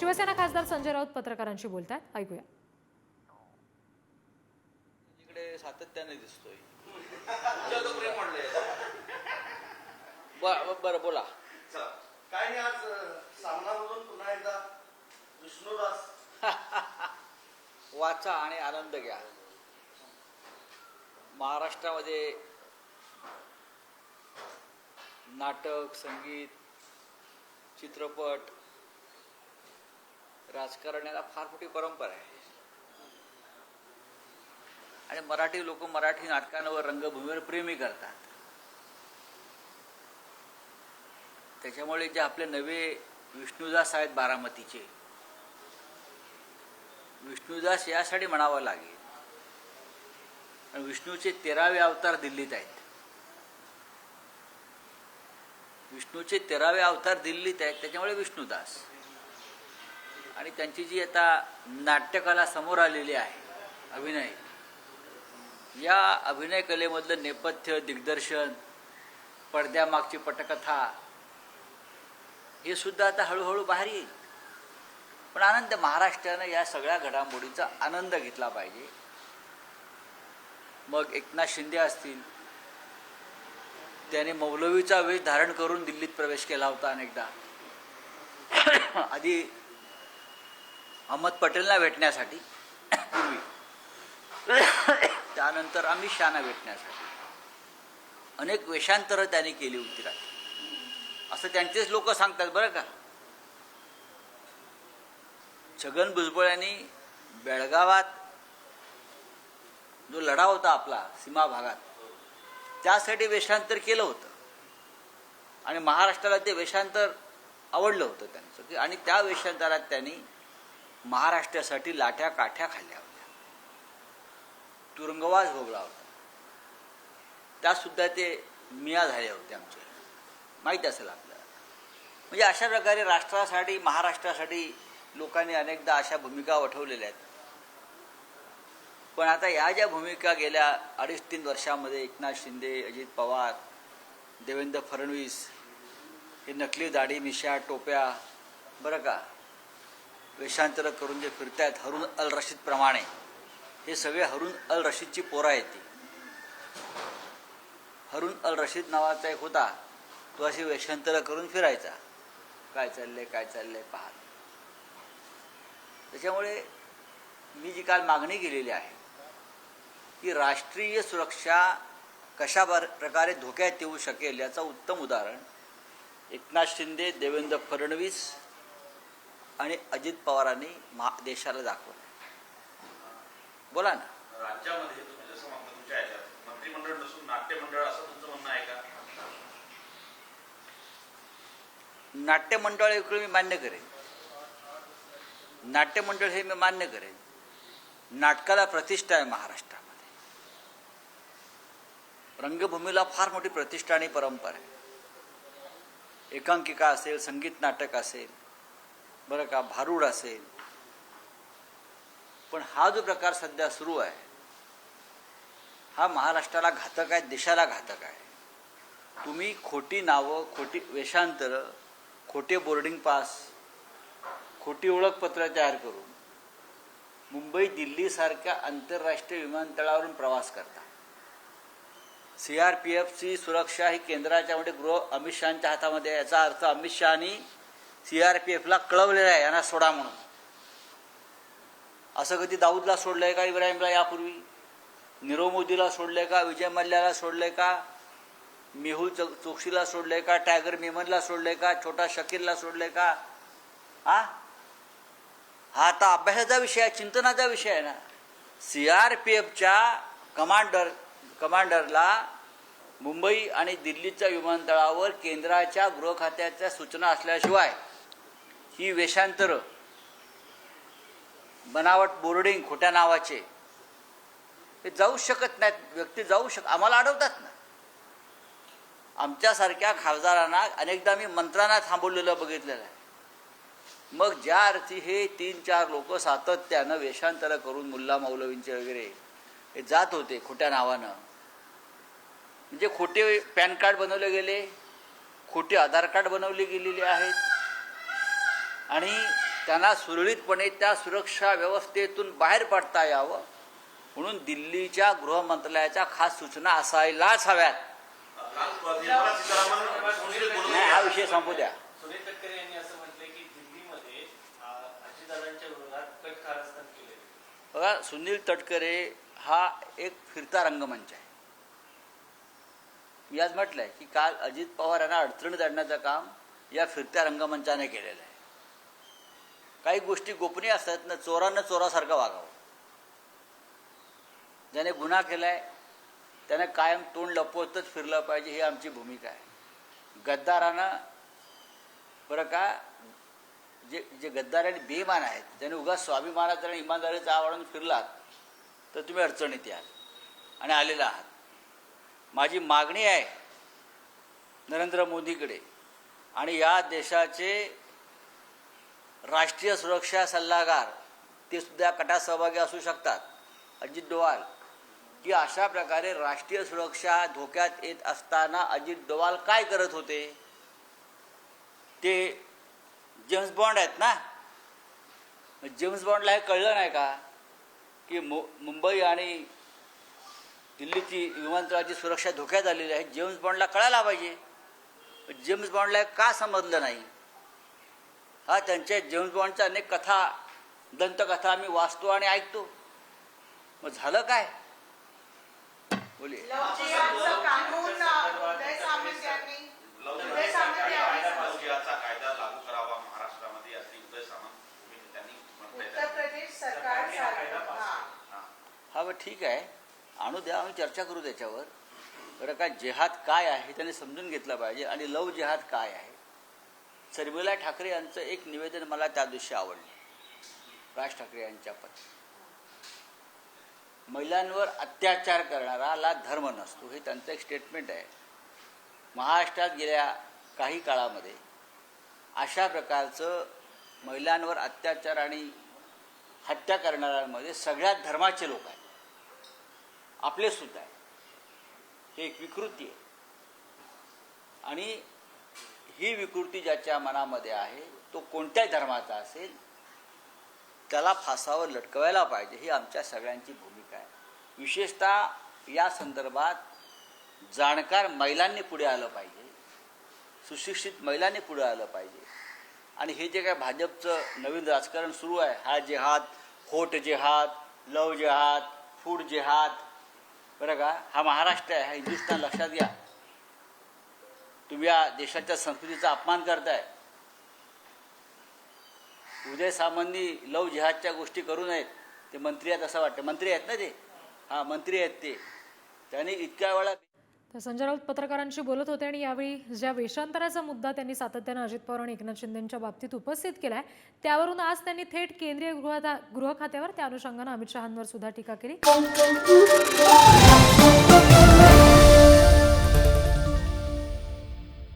शिवसेना खासदार संजय राऊत पत्रकारांशी बोलतात ऐकूया. इकडे सातत्याने दिसतोय. बरं बोला. काय नाही आज सामनामधून पुन्हा एकदा विष्णुदास. वाचा आणि आनंद घ्या. महाराष्ट्रामध्ये नाटक संगीत चित्रपट राजकारण्याला फार मोठी परंपरा आहे. आणि मराठी लोक मराठी नाटकांवर रंगभूमीवर प्रेमी करतात. त्याच्यामुळे जे आपले नवे विष्णुदास आहेत बारामतीचे विष्णुदास यासाठी म्हणावं लागेल. आणि विष्णूचे तेरावे अवतार दिल्लीत आहेत. विष्णूचे तेरावे अवतार दिल्लीत आहेत त्याच्यामुळे विष्णुदास. आणि त्यांची जी आता नाट्यकला समोर आलेली आहे अभिनय. या अभिनय कलेमधलं नेपथ्य दिग्दर्शन पडद्यामागची पटकथा हे सुद्धा आता हळूहळू बाहेर येईल. पण आनंद महाराष्ट्रानं या सगळ्या घडामोडीचा आनंद घेतला पाहिजे. मग एकनाथ शिंदे असतील. त्याने मौलवीचा वेश धारण करून दिल्लीत प्रवेश केला होता अनेकदा. आधी अहमद पटेलना भेटण्यासाठी. पूर्वी त्यानंतर अमित शहाना भेटण्यासाठी. अनेक वेषांतरं त्यांनी केली होती रात्री. असं त्यांचेच लोक सांगतात बरं का. छगन भुजबळ यांनी बेळगावात जो लढा होता आपला सीमा भागात त्यासाठी वेषांतर केलं होतं. आणि महाराष्ट्राला ते वेषांतर आवडलं होतं त्यांचं. की आणि त्या वेषांतरात त्यांनी महाराष्ट्रासाठी लाठ्या काठ्या खाल्ल्या होत्या. तुरुंगवास भोगला होता. त्यासुद्धा ते मिया झाले होते आमचे माहीत असेल आपल्याला. म्हणजे अशा प्रकारे राष्ट्रासाठी महाराष्ट्रासाठी लोकांनी अनेकदा अशा भूमिका वठवलेल्या आहेत. पण आता या ज्या भूमिका गेल्या अडीच तीन वर्षामध्ये एकनाथ शिंदे अजित पवार देवेंद्र फडणवीस हे नकली दाढी मिशा टोप्या बरं का? वेषांतर करून जे फिरतायत हरून अल रशीद प्रमाणे हे सगळे हरून अल रशीदची पोरा येते हरून अल रशीद नावाचा एक होता तो अशी वेषांतर करून फिरायचा. काय चाललंय काय चाललंय पाहत. त्याच्यामुळे मी जी काल मागणी केलेली आहे की राष्ट्रीय सुरक्षा कशा बर प्रकारे धोक्यात येऊ शकेल याचं उत्तम उदाहरण एकनाथ शिंदे देवेंद्र फडणवीस आणि अजित पवारांनी महा देशाला दाखवलं. बोला ना. राज्यामध्ये मंत्रिमंडळ नसून नाट्यमंडळ असं तुमचं म्हणणं आहे का? नाट्यमंडळ इकडे मी मान्य करेन. नाट्यमंडळ हे मी मान्य करेन. नाटकाला प्रतिष्ठा आहे महाराष्ट्रामध्ये. रंगभूमीला फार मोठी प्रतिष्ठा आणि परंपरा आहे. एकांकिका असेल संगीत नाटक असेल बरं का भारूड असेल. पण हा जो प्रकार सध्या सुरू आहे हा महाराष्ट्राला घातक आहे देशाला घातक आहे. तुम्ही खोटी नावं खोटी वेषांतरं खोटे बोर्डिंग पास खोटी ओळखपत्र तयार करून मुंबई दिल्लीसारख्या आंतरराष्ट्रीय विमानतळावरून प्रवास करता. सी आर पी एफची सुरक्षा ही केंद्राच्या मध्ये गृह अमित शहाच्या हातामध्ये याचा अर्थ अमित शहानी सी आर पी एफला कळवलेला आहे यांना सोडा म्हणून. असं कधी दाऊदला सोडलंय का इब्राहिमला यापूर्वी? नीरव मोदीला सोडलंय का विजय मल्ल्याला सोडलंय का मेहुल चो- चोक्सीला सोडलंय का टायगर मेमनला सोडलंय का छोटा शकीलला सोडलंय का? हा हा आता अभ्यासाचा विषय आहे चिंतनाचा विषय आहे ना. सी आर पी एफच्या कमांडर कमांडरला मुंबई आणि दिल्लीच्या विमानतळावर केंद्राच्या गृह खात्याच्या सूचना असल्याशिवाय ही वेषांतरं बनावट बोर्डिंग खोट्या नावाचे हे जाऊ शकत नाहीत व्यक्ती जाऊ शक आम्हाला अडवतात ना. आमच्यासारख्या खासदारांना अनेकदा मी मंत्र्यांना थांबवलेलं बघितलेलं आहे. मग ज्या अर्थी हे तीन चार लोक सातत्यानं वेषांतर करून मुल्ला मौलवींचे वगैरे हे जात होते खोट्या नावानं. म्हणजे खोटे पॅन कार्ड बनवले गेले खोटे आधार कार्ड बनवले गेलेले आहेत. आणि त्यांना सुरळीतपणे त्या सुरक्षा व्यवस्थेतून बाहेर पडता यावं म्हणून दिल्लीच्या गृह मंत्रालयाच्या खास सूचना असायलाच हव्यात. नाही हा. विषय संपू द्या. बघा सुनील तटकरे हा एक फिरता रंगमंच आहे. मी आज म्हटलंय की काल अजित पवार यांना अडचणीत आणण्याचं काम या फिरत्या रंगमंचाने केलेलं आहे. काही गोष्टी गोपनीय असतात ना चोरानं चोरासारखं वागावं. ज्याने गुन्हा केलाय त्याने कायम तोंड लपवतच फिरलं पाहिजे ही आमची भूमिका आहे. गद्दारानं बरं का जे जे गद्दार आणि बेमान आहेत त्याने उगाच स्वाभिमानाचा आणि इमानदारीचा आवडून फिरलात तर तुम्ही अडचणीत याल आणि आलेला आहात. माझी मागणी आहे नरेंद्र मोदीकडे आणि या देशाचे राष्ट्रीय सुरक्षा सल्लागार ते सुद्धा कटात सहभागी असू शकतात. अजित डोवाल. की अशा प्रकारे राष्ट्रीय सुरक्षा धोक्यात येत असताना अजित डोवाल काय करत होते? ते जेम्स बॉन्ड आहेत ना? जेम्स बॉन्डला हे कळलं नाही का? की मु मुंबई आणि दिल्लीची विमानतळाची सुरक्षा धोक्यात आलेली आहे. जेम्स बॉन्डला कळायला पाहिजे. जेम्स बॉन्डला हे का समजलं नाही? हा त्यांच्या जेम्स बॉन्डच्या अनेक कथा दंतकथा आम्ही वाचतो आणि ऐकतो. मग झालं काय? बोलिये हा हा. बरं ठीक आहे. आणू द्या आम्ही चर्चा करू त्याच्यावर. बरं का जेहाद काय आहे हे त्यांनी समजून घेतलं पाहिजे. आणि लव जेहाद काय आहे? शर्मिला ठाकरे यांचं एक निवेदन मला त्या दिवशी आवडले. राज ठाकरे यांच्या पत्नी महिलांवर अत्याचार करणाराला धर्म नसतो हे त्यांचं एक स्टेटमेंट आहे. महाराष्ट्रात गेल्या काही काळामध्ये अशा प्रकारचं महिलांवर अत्याचार आणि हत्या करणाऱ्यांमध्ये सगळ्यात धर्माचे लोक आहेत. आपले सुद्धा आहे हे एक विकृती आहे. आणि ही विकृती ज्याच्या मनामध्ये आहे तो कोणत्याही धर्माचा असेल त्याला फासावर लटकवायला पाहिजे ही आमच्या सगळ्यांची भूमिका आहे. विशेषतः या संदर्भात जाणकार महिलांनी पुढे आलं पाहिजे सुशिक्षित महिलांनी पुढे आलं पाहिजे. आणि हे जे काय भाजपचं नवीन राजकारण सुरू आहे हा जेहाद होट जेहाद लव जेहाद फूड जेहाद बरं का? हा महाराष्ट्र आहे हा हिंदुस्थान लक्षात घ्या. तुम्ही या देशाच्या संस्कृतीचा अपमान करताय. उदय सामांनी लव जिहादच्या गोष्टी करू नयेत. ते मंत्री आहेत असं वाटतं. मंत्री आहेत ना ते? हां मंत्री आहेत ते. त्यांनी इतक्या वेळा तर संजय राऊत पत्रकारांशी बोलत होते आणि यावेळी ज्या वेषांतराचा मुद्दा त्यांनी सातत्यानं अजित पवार आणि एकनाथ शिंदेच्या बाबतीत उपस्थित केलाय त्यावरून आज त्यांनी थेट केंद्रीय गृह गृह खात्यावर त्या अनुषंगानं अमित शहांवर सुद्धा टीका केली.